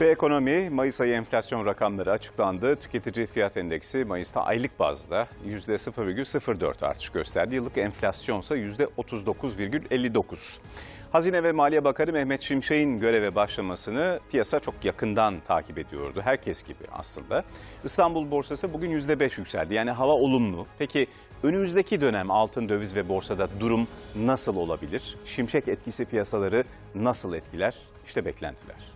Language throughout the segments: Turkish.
Ve ekonomi, Mayıs ayı enflasyon rakamları açıklandı. Tüketici fiyat endeksi Mayıs'ta aylık bazda %0,04 artış gösterdi. Yıllık enflasyonsa %39,59. Hazine ve Maliye Bakanı Mehmet Şimşek'in göreve başlamasını piyasa çok yakından takip ediyordu. Herkes gibi aslında. İstanbul borsası bugün %5 yükseldi. Yani hava olumlu. Peki önümüzdeki dönem altın, döviz ve borsada durum nasıl olabilir? Şimşek etkisi piyasaları nasıl etkiler? İşte beklentiler.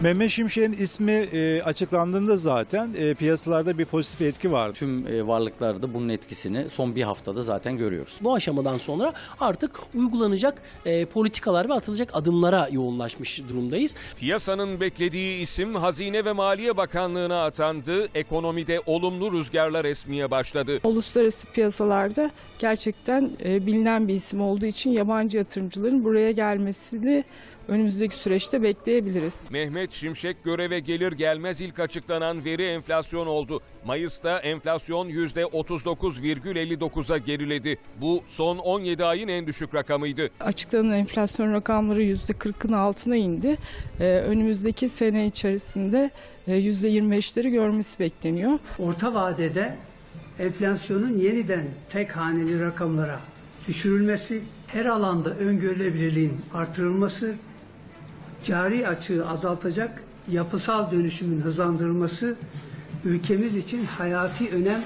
Mehmet Şimşek'in ismi e, açıklandığında zaten e, piyasalarda bir pozitif etki vardı. Tüm e, varlıklarda bunun etkisini son bir haftada zaten görüyoruz. Bu aşamadan sonra artık uygulanacak e, politikalar ve atılacak adımlara yoğunlaşmış durumdayız. Piyasanın beklediği isim Hazine ve Maliye Bakanlığı'na atandı. Ekonomide olumlu rüzgarlar esmeye başladı. Uluslararası piyasalarda gerçekten e, bilinen bir isim olduğu için yabancı yatırımcıların buraya gelmesini önümüzdeki süreçte bekleyebiliriz. Mehmet Şimşek göreve gelir gelmez ilk açıklanan veri enflasyon oldu. Mayıs'ta enflasyon %39,59'a geriledi. Bu son 17 ayın en düşük rakamıydı. Açıklanan enflasyon rakamları %40'ın altına indi. E, önümüzdeki sene içerisinde e, %25'leri görmesi bekleniyor. Orta vadede enflasyonun yeniden tek haneli rakamlara düşürülmesi, her alanda öngörülebilirliğin artırılması, cari açığı azaltacak yapısal dönüşümün hızlandırılması ülkemiz için hayati önem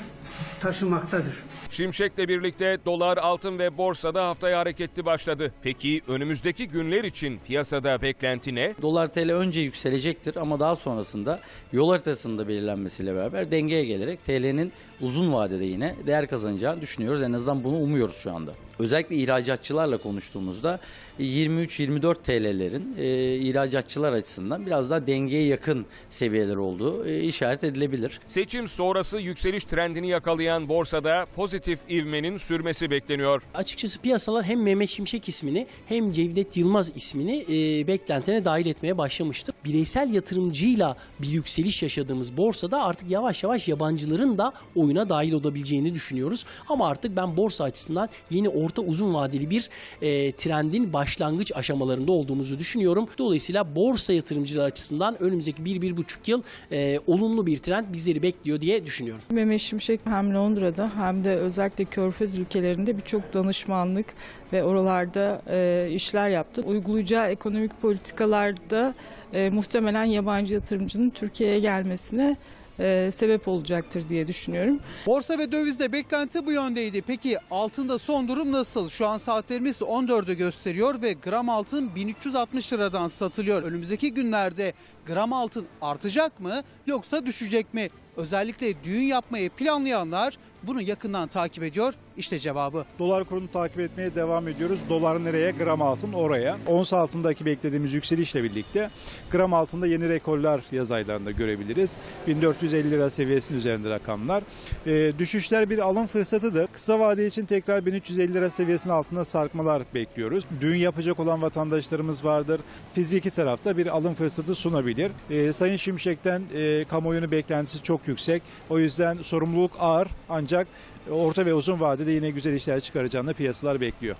taşımaktadır. Şimşek'le birlikte dolar, altın ve borsada haftaya hareketli başladı. Peki önümüzdeki günler için piyasada beklenti ne? Dolar TL önce yükselecektir ama daha sonrasında yol haritasında belirlenmesiyle beraber dengeye gelerek TL'nin uzun vadede yine değer kazanacağını düşünüyoruz. En azından bunu umuyoruz şu anda. Özellikle ihracatçılarla konuştuğumuzda 23-24 TL'lerin e, ihracatçılar açısından biraz daha dengeye yakın seviyeler olduğu e, işaret edilebilir. Seçim sonrası yükseliş trendini yakalayan borsada pozitif ivmenin sürmesi bekleniyor. Açıkçası piyasalar hem Mehmet Şimşek ismini hem Cevdet Yılmaz ismini e, beklentilerine dahil etmeye başlamıştı. Bireysel yatırımcıyla bir yükseliş yaşadığımız borsada artık yavaş yavaş yabancıların da oyuna dahil olabileceğini düşünüyoruz. Ama artık ben borsa açısından yeni orta uzun vadeli bir e, trendin başlangıç aşamalarında olduğumuzu düşünüyorum. Dolayısıyla borsa yatırımcıları açısından önümüzdeki 1-1,5 yıl e, olumlu bir trend bizleri bekliyor diye düşünüyorum. Mehmet Şimşek hem Londra'da hem de özellikle Körfez ülkelerinde birçok danışmanlık ve oralarda e, işler yaptı. Uygulayacağı ekonomik politikalarda e, muhtemelen yabancı yatırımcının Türkiye'ye gelmesine e, sebep olacaktır diye düşünüyorum. Borsa ve dövizde beklenti bu yöndeydi. Peki altında son durum nasıl? Şu an saatlerimiz 14'ü gösteriyor ve gram altın 1360 liradan satılıyor. Önümüzdeki günlerde gram altın artacak mı yoksa düşecek mi? Özellikle düğün yapmayı planlayanlar bunu yakından takip ediyor. İşte cevabı. Dolar kurunu takip etmeye devam ediyoruz. Dolar nereye? Gram altın oraya. Ons altındaki beklediğimiz yükselişle birlikte gram altında yeni rekorlar yaz aylarında görebiliriz. 1450 lira seviyesinin üzerinde rakamlar. Ee, düşüşler bir alım fırsatıdır. Kısa vade için tekrar 1350 lira seviyesinin altında sarkmalar bekliyoruz. Düğün yapacak olan vatandaşlarımız vardır. Fiziki tarafta bir alım fırsatı sunabilir. Ee, Sayın Şimşek'ten e, kamuoyunun beklentisi çok yüksek. O yüzden sorumluluk ağır ancak orta ve uzun vadede yine güzel işler çıkaracağını piyasalar bekliyor.